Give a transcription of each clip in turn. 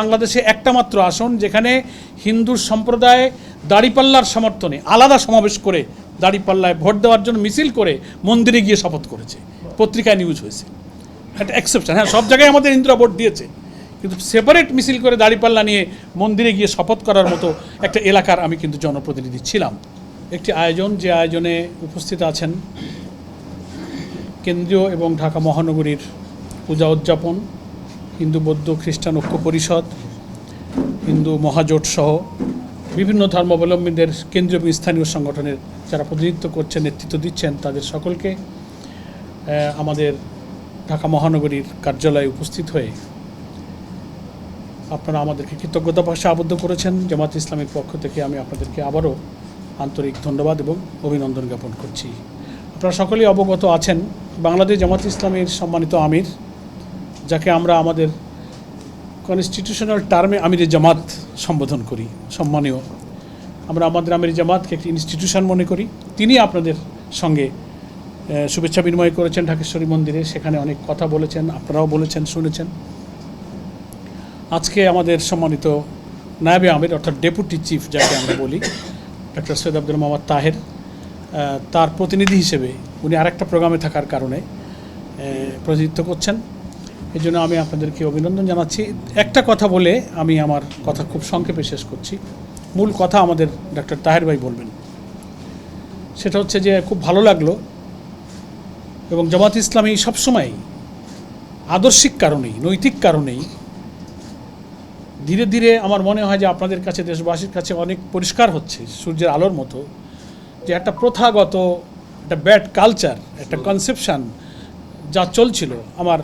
বাংলাদেশে একটা মাত্র আসন, যেখানে হিন্দু সম্প্রদায় দাড়িপাল্লার সমর্থনে আলাদা সমাবেশ করে দাড়িপাল্লায় ভোট দেওয়ার জন্য মিছিল করে মন্দিরে গিয়ে শপথ করেছে। পত্রিকায় নিউজ হয়েছে। একটা এক্সেপশন হ্যাঁ সব জায়গায় আমাদের ইন্দিরা ভোট দিয়েছে। কিন্তু সেপারেট মিছিল করে দাড়িপাল্লা নিয়ে মন্দিরে গিয়ে শপথ করার মতো একটা এলাকার আমি কিন্তু জনপ্রতিনিধি ছিলাম। একটি আয়োজন, যে আয়োজনে উপস্থিত আছেন কেন্দ্রীয় এবং ঢাকা মহানগরীর পূজা উদযাপন হিন্দু, বৌদ্ধ, খ্রিস্টান ঐক্য পরিষদ, হিন্দু মহাজোট সহ বিভিন্ন ধর্মাবলম্বীদের কেন্দ্রীয় স্থানীয় সংগঠনের যারা প্রতিনিধিত্ব করছেন, নেতৃত্ব দিচ্ছেন, তাদের সকলকে আমাদের ঢাকা মহানগরীর কার্যালয়ে উপস্থিত হয়ে আপনারা আমাদেরকে কৃতজ্ঞতা ভাষা আবদ্ধ করেছেন। জামাত ইসলামের পক্ষ থেকে আমি আপনাদেরকে আবারও আন্তরিক ধন্যবাদ এবং অভিনন্দন জ্ঞাপন করছি। আপনারা সকলেই অবগত আছেন, বাংলাদেশ জামাত ইসলামের সম্মানিত আমির যাকে আমরা আমাদের কনস্টিটিউশনাল টার্মে আমিরে জামাত সম্বোধন করি, সম্মানীয়। আমরা আমাদের আমির জামাতকে একটি ইনস্টিটিউশন মনে করি। তিনি আপনাদের সঙ্গে শুভেচ্ছা বিনিময় করেছেন ঢাকেশ্বরী মন্দিরে। সেখানে অনেক কথা বলেছেন, আপনারাও বলেছেন, শুনেছেন। আজকে আমাদের সম্মানিত নায়াবে আমির, অর্থাৎ ডেপুটি চিফ যাকে আমরা বলি ডক্টর সৈয়দ আব্দুল মোহাম্মদ তাহের তার প্রতিনিধি হিসেবে উনি আরেকটা প্রোগ্রামে থাকার কারণে প্রতিনিধিত্ব করছেন। এই জন্য আমি আপনাদেরকে অভিনন্দন জানাচ্ছি। একটা কথা বলে আমি আমার কথা খুব সংক্ষেপে শেষ করছি। মূল কথা আমাদের ডক্টর তাহের ভাই বলবেন। সেটা হচ্ছে যে খুব ভালো লাগল এবং জামাত ইসলামী সবসময় আদর্শিক কারণেই নৈতিক কারণেই ধীরে ধীরে আমার মনে হয় যে আপনাদের কাছে দেশবাসীর কাছে অনেক পরিষ্কার হচ্ছে সূর্যের আলোর মতো যে একটা প্রথাগত একটা ব্যাড কালচার একটা কনসেপশন যা চলছিল। আমার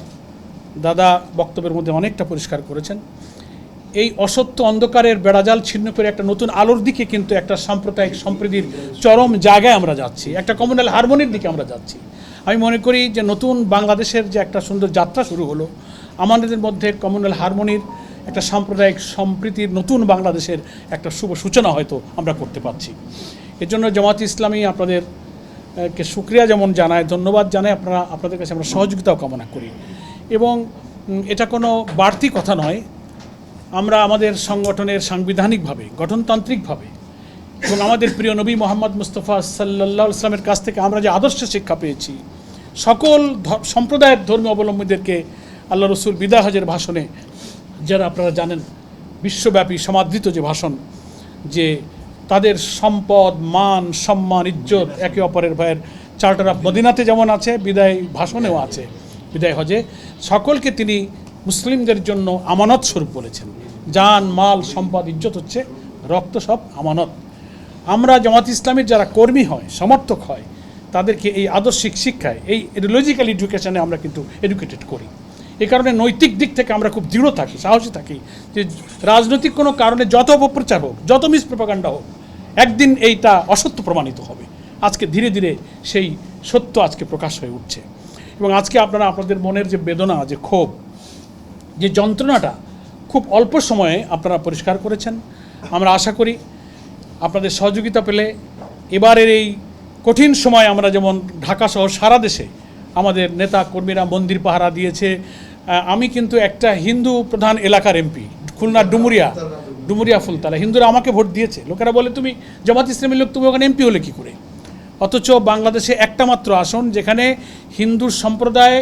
দাদা বক্তব্যের মধ্যে অনেকটা পরিষ্কার করেছেন। এই অসত্য অন্ধকারের বেড়াজাল ছিন্ন করে একটা নতুন আলোর দিকে কিন্তু একটা সাম্প্রদায়িক সম্প্রীতির চরম জায়গায় আমরা যাচ্ছি। একটা কমিউনাল হারমোনির দিকে আমরা যাচ্ছি। আমি মনে করি যে নতুন বাংলাদেশের যে একটা সুন্দর যাত্রা শুরু হলো আমাদের মধ্যে কমিউনাল হারমোনির একটা সাম্প্রদায়িক সম্প্রীতির নতুন বাংলাদেশের একটা শুভ সূচনা হয়তো আমরা করতে পারছি। এর জন্য জামাত ইসলামী আপনাদের আহ, কে সুক্রিয়া যেমন জানায় ধন্যবাদ জানাই আপনারা আপনাদের কাছে আমরা সহযোগিতাও কামনা করি। এবং এটা কোনো বাড়তি কথা নয়। আমরা আমাদের সংগঠনের সাংবিধানিকভাবে, গঠনতান্ত্রিকভাবে এবং আমাদের প্রিয় নবী মোহাম্মদ মুস্তফা সাল্লাহ ইসলামের কাছ থেকে আমরা যে আদর্শ শিক্ষা পেয়েছি, সকল সম্প্রদায়ের ধর্মীয় অবলম্বীদেরকে আল্লাহ রসুল বিদায় হজের ভাষণে, যারা আপনারা জানেন, বিশ্বব্যাপী সমাদৃত যে ভাষণ, যে তাদের সম্পদ, মান, সম্মান, ইজ্জত একে অপরের ভয়ের চার্টার অফ মদিনাতে যেমন আছে, বিদায় ভাষণেও আছে। বিদায় হজে, সকলকে তিনি মুসলিমদের জন্য আমানত স্বরূপ বলেছেন। জান, মাল, সম্পদ, ইজ্জত হচ্ছে রক্ত সব আমানত। আমরা জামাত ইসলামের যারা কর্মী হয়, সমর্থক হয়, তাদেরকে এই আদর্শিক শিক্ষায়, এই লজিক্যাল এডুকেশনে আমরা কিন্তু এডুকেটেড করি। এ কারণে নৈতিক দিক থেকে আমরা খুব দৃঢ় থাকি, সাহসী থাকি যে রাজনৈতিক কোনো কারণে যত অপপ্রচার হোক, যত মিসপ্রপাগান্ডা হোক, একদিন এইটা অসত্য প্রমাণিত হবে। আজকে ধীরে ধীরে সেই সত্য আজকে প্রকাশ হয়ে উঠছে। এবং আজকে আপনারা আপনাদের মনের যে বেদনা, যে ক্ষোভ, যে যন্ত্রণাটা খুব অল্প সময়ে আপনারা পরিষ্কার করেছেন। আমরা আশা করি আপনাদের সহযোগিতা পেলে এবারের এই কঠিন সময় আমরা যেমন ঢাকা সহ সারা দেশে আমাদের নেতা কর্মীরা মন্দির পাহারা দিয়েছে আমি কিন্তু একটা হিন্দু প্রধান এলাকার এমপি, খুলনা ডুমুরিয়া ডুমুরিয়া ফুলতলা। হিন্দুরা আমাকে ভোট দিয়েছে। লোকেরা বলে, তুমি জামাত ইসলামের লোক, তুমি ওখানে এমপি হলে কী করে? অথচ বাংলাদেশে একটা মাত্র আসন, যেখানে হিন্দু সম্প্রদায়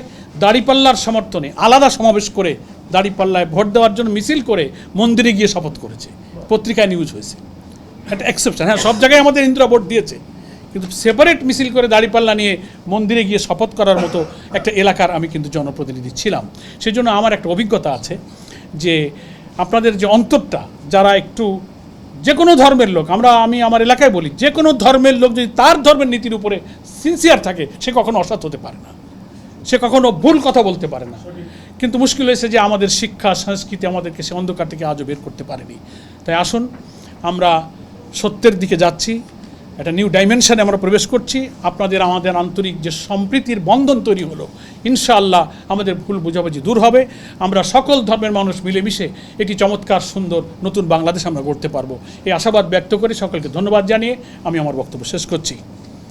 দাড়িপাল্লার সমর্থনে আলাদা সমাবেশ করে দাড়িপাল্লায় ভোট দেওয়ার জন্য মিছিল করে মন্দিরে গিয়ে শপথ করেছে। পত্রিকায় নিউজ হয়েছে। একটা এক্সেপশন হ্যাঁ সব জায়গায় আমাদের ইন্দিরা ভোট দিয়েছে। কিন্তু সেপারেট মিছিল করে দাড়িপাল্লা নিয়ে মন্দিরে গিয়ে শপথ করার মতো একটা এলাকার আমি কিন্তু জনপ্রতিনিধি ছিলাম। সেই জন্য আমার একটা অভিজ্ঞতা আছে যে আপনাদের যে অন্তরটা যারা একটু যে কোনো ধর্মের লোক, আমরা, আমি আমার এলাকায় বলি, যে কোনো ধর্মের লোক যদি তার ধর্মের নীতির উপরে সিনসিয়ার থাকে, সে কখনো অসৎ হতে পারে না। সে কখনো ভুল কথা বলতে পারে না। কিন্তু মুশকিল হয়েছে যে আমাদের শিক্ষা, সংস্কৃতি আমাদেরকে সে অন্ধকার থেকে আজও বের করতে পারেনি। তাই আসুন, আমরা সত্যের দিকে যাচ্ছি। একটা নিউ ডাইমেনশানে আমরা প্রবেশ করছি। আপনাদের, আমাদের আন্তরিক যে সম্প্রীতির বন্ধন তৈরি হলো, ইনশাআল্লাহ আমাদের ভুল বোঝাবুঝি দূর হবে। আমরা সকল ধর্মের মানুষ মিলেমিশে একটি চমৎকার, সুন্দর, নতুন বাংলাদেশ আমরা গড়তে পারব। এই আশাবাদ ব্যক্ত করে সকলকে ধন্যবাদ জানিয়ে আমি আমার বক্তব্য শেষ করছি।